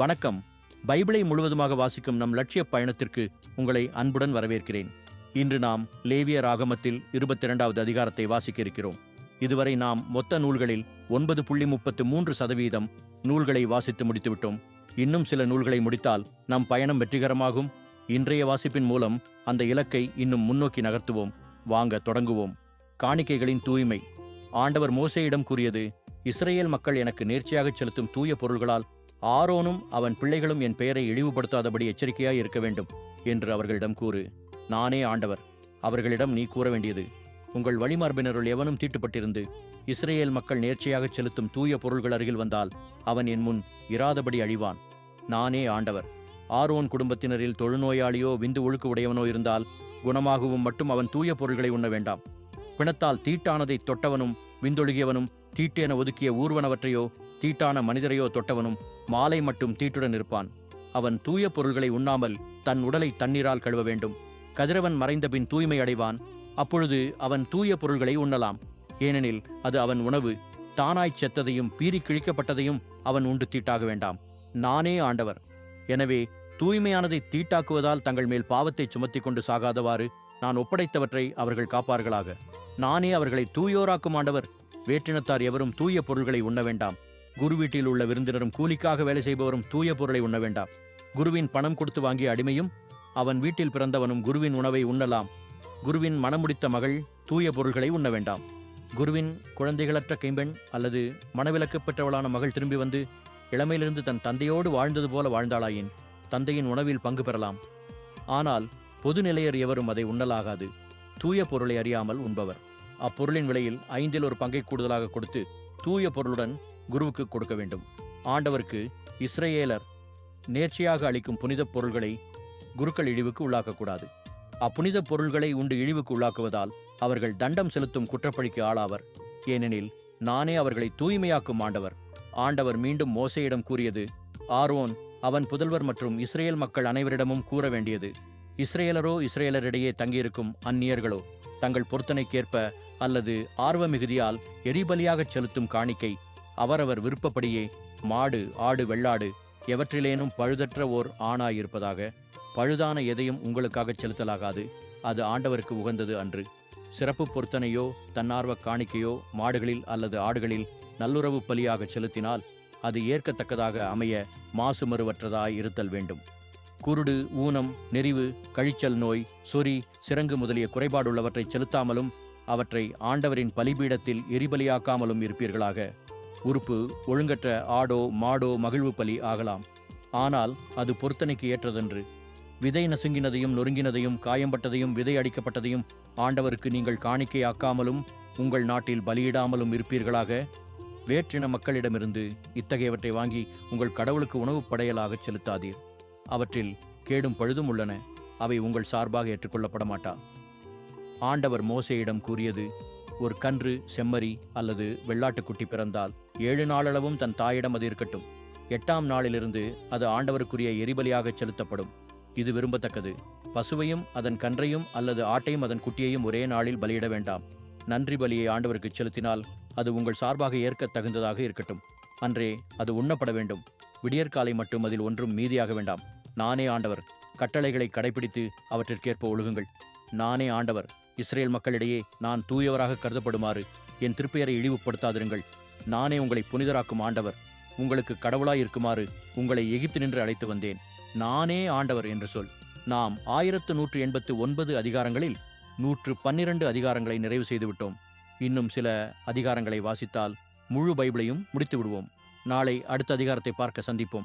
வணக்கம். பைபிளை முழுவதுமாக வாசிக்கும் நம் லட்சிய பயணத்திற்கு உங்களை அன்புடன் வரவேற்கிறேன். இன்று நாம் லேவிய ராகமத்தில் இருபத்தி இரண்டாவது அதிகாரத்தை வாசிக்க இருக்கிறோம் இதுவரை நாம் மொத்த நூல்களில் ஒன்பது புள்ளி முப்பத்து மூன்று சதவீதம் நூல்களை வாசித்து முடித்துவிட்டோம். இன்னும் சில நூல்களை முடித்தால் நம் பயணம் வெற்றிகரமாகும். இன்றைய வாசிப்பின் மூலம் அந்த இலக்கை இன்னும் முன்னோக்கி நகர்த்துவோம். வாங்க தொடங்குவோம். காணிக்கைகளின் தூய்மை. ஆண்டவர் மோசையிடம் கூறியது இஸ்ரேல் மக்கள் எனக்கு நேர்ச்சியாகச் செலுத்தும் தூய பொருள்களால் ஆரோனும் அவன் பிள்ளைகளும் என் பெயரை இழிவுபடுத்தாதபடி எச்சரிக்கையாய் இருக்க வேண்டும் என்று அவர்களிடம் கூறு. நானே ஆண்டவர். அவர்களிடம் நீ கூற வேண்டியது. உங்கள் வழிமார்பினருள் எவனும் தீட்டுப்பட்டிருந்து இஸ்ரேல் மக்கள் நேர்ச்சியாகச் செலுத்தும் தூய பொருள்கள் அருகில் வந்தால் அவன் என் முன் இராதபடி அழிவான். நானே ஆண்டவர். ஆரோன் குடும்பத்தினரில் தொழுநோயாளியோ விந்து ஒழுக்கு உடையவனோ இருந்தால் குணமாகவும் மட்டும் அவன் தூய பொருள்களை உண்ண வேண்டாம். பிணத்தால் தீட்டானதை தொட்டவனும் விந்தொழுகியவனும் தீட்டென ஒதுக்கிய ஊர்வனவற்றையோ தீட்டான மனிதரையோ தொட்டவனும் மாலை மட்டும் தீட்டுடன் இருப்பான். அவன் தூய பொருள்களை உண்ணாமல் தன் உடலை தண்ணீரால் கழுவ வேண்டும். கதிரவன் மறைந்தபின் தூய்மை அடைவான். அப்பொழுது அவன் தூய பொருள்களை உண்ணலாம். ஏனெனில் அது அவன் உணவு. தானாய்ச் செத்ததையும் பீறி கிழிக்கப்பட்டதையும் அவன் உண்டு தீட்டாக வேண்டாம். நானே ஆண்டவர். எனவே தூய்மையானதை தீட்டாக்குவதால் தங்கள் மேல் பாவத்தை சுமத்திக் கொண்டு சாகாதவாறு நான் ஒப்படைத்தவற்றை அவர்கள் காப்பார்களாக. நானே அவர்களை தூயோராக்கும் ஆண்டவர். வேற்றினத்தார் எவரும் தூய பொருள்களை உண்ண வேண்டாம். குரு வீட்டில் உள்ள விருந்தினரும் கூலிக்காக வேலை செய்பவரும் தூய பொருளை உண்ண வேண்டாம். குருவின் பணம் கொடுத்து வாங்கிய அடிமையும் அவன் வீட்டில் பிறந்தவனும் குருவின் உணவை உண்ணலாம். குருவின் மனமுடித்த மகள் தூய பொருள்களை உண்ண வேண்டாம். குருவின் குழந்தைகளற்ற கைம்பெண் அல்லது மனவிலக்கு பெற்றவளான மகள் திரும்பி வந்து இளமையிலிருந்து தன் தந்தையோடு வாழ்ந்தது போல வாழ்ந்தாளாயின் தந்தையின் உணவில் பங்கு பெறலாம். ஆனால் பொது நிலையர் எவரும் அதை உண்ணலாகாது. தூய பொருளை அறியாமல் உண்பவர். அப்பொருளின் விலையில் ஐந்தில் ஒரு பங்கை கூடுதலாக கொடுத்து தூய பொருளுடன் குருவுக்கு கொடுக்க வேண்டும். ஆண்டவருக்கு இஸ்ரேலர் நேர்ச்சியாக அளிக்கும் புனிதப் பொருள்களை குருக்கள் இழிவுக்கு உள்ளாக்கக்கூடாது. அப்புனித பொருள்களை உண்டு இழிவுக்கு உள்ளாக்குவதால் அவர்கள் தண்டம் செலுத்தும் குற்றப்பழிக்கு ஆளாவர். ஏனெனில் நானே அவர்களை தூய்மையாக்கும் ஆண்டவர். ஆண்டவர் மீண்டும் மோசையிடம் கூறியது ஆர்வோன் அவன் புதல்வர் மற்றும் இஸ்ரேல் மக்கள் அனைவரிடமும் கூற வேண்டியது இஸ்ரேலரோ இஸ்ரேலரிடையே தங்கியிருக்கும் அந்நியர்களோ தங்கள் பொருத்தனைக்கேற்ப அல்லது ஆர்வ மிகுதியால் எரிபலியாகச் செலுத்தும் காணிக்கை அவரவர் விருப்பப்படியே மாடு ஆடு வெள்ளாடு எவற்றிலேனும் பழுதற்ற ஓர் ஆணாயிருப்பதாக. பழுதான எதையும் உங்களுக்காகச் செலுத்தலாகாது. அது ஆண்டவருக்கு உகந்தது அன்று. சிறப்பு பொருத்தனையோ தன்னார்வ காணிக்கையோ மாடுகளில் அல்லது ஆடுகளில் நல்லுறவு பலியாகச் செலுத்தினால் அது ஏற்கத்தக்கதாக அமைய மாசுமறுவற்றதாய் இருத்தல் வேண்டும். குருடு ஊனம் நெறிவு கழிச்சல் நோய் சொறி சிறங்கு முதலிய குறைபாடுள்ளவற்றை செலுத்தாமலும் அவற்றை ஆண்டவரின் பலிபீடத்தில் எரிபலியாக்காமலும் இருப்பீர்களாக. உறுப்பு ஒழுங்கற்ற ஆடோ மாடோ மகிழ்வு பலி ஆகலாம். ஆனால் அது பொருத்தனைக்கு ஏற்றதன்று. விதை நசுங்கினதையும் நொறுங்கினதையும் காயம்பட்டதையும் விதை அடிக்கப்பட்டதையும் ஆண்டவருக்கு நீங்கள் காணிக்கையாக்காமலும் உங்கள் நாட்டில் பலியிடாமலும் இருப்பீர்களாக. வேற்றின மக்களிடமிருந்து இத்தகையவற்றை வாங்கி உங்கள் கடவுளுக்கு உணவுப் படையலாகச் செலுத்தாதீர். அவற்றில் கேடும் பழுதும் உள்ளன. அவை உங்கள் சார்பாக ஏற்றுக்கொள்ளப்பட மாட்டா ஆண்டவர் மோசையிடம் கூறியது ஒரு கன்று செம்மறி அல்லது வெள்ளாட்டுக்குட்டி பிறந்தால் ஏழு நாளளவும் தன் தாயிடம் அது இருக்கட்டும். எட்டாம் நாளிலிருந்து அது ஆண்டவருக்குரிய எரிபலியாகச் செலுத்தப்படும். இது விரும்பத்தக்கது. பசுவையும் அதன் கன்றையும் அல்லது ஆட்டையும் அதன் குட்டியையும் ஒரே நாளில் பலியிட வேண்டாம். நன்றி பலியை ஆண்டவருக்கு செலுத்தினால் அது உங்கள் சார்பாக ஏற்கத் தகுந்ததாக இருக்கட்டும். அன்றே அது உண்ணப்பட வேண்டும். விடியற்காலை மட்டும் அதில் ஒன்றும் மீதியாக வேண்டாம். நானே ஆண்டவர். கட்டளைகளை கடைபிடித்து அவற்றிற்கேற்ப ஒழுகுங்கள். நானே ஆண்டவர். இஸ்ரேல் மக்களிடையே நான் தூயவராக கருதப்படுமாறு என் திருப்பெயரை இழிவுபடுத்தாதிருங்கள். நானே உங்களை புனிதராக்கும் ஆண்டவர். உங்களுக்கு கடவுளாய் இருக்குமாறு உங்களை எகிப்து நின்று அழைத்து வந்தேன். நானே ஆண்டவர் என்று சொல். நாம் ஆயிரத்து நூற்று எண்பத்து ஒன்பது அதிகாரங்களில் நூற்று பன்னிரண்டு அதிகாரங்களை நிறைவு செய்துவிட்டோம். இன்னும் சில அதிகாரங்களை வாசித்தால் முழு பைபிளையும் முடித்து விடுவோம் நாளை அடுத்த அதிகாரத்தை பார்க்க சந்திப்போம்.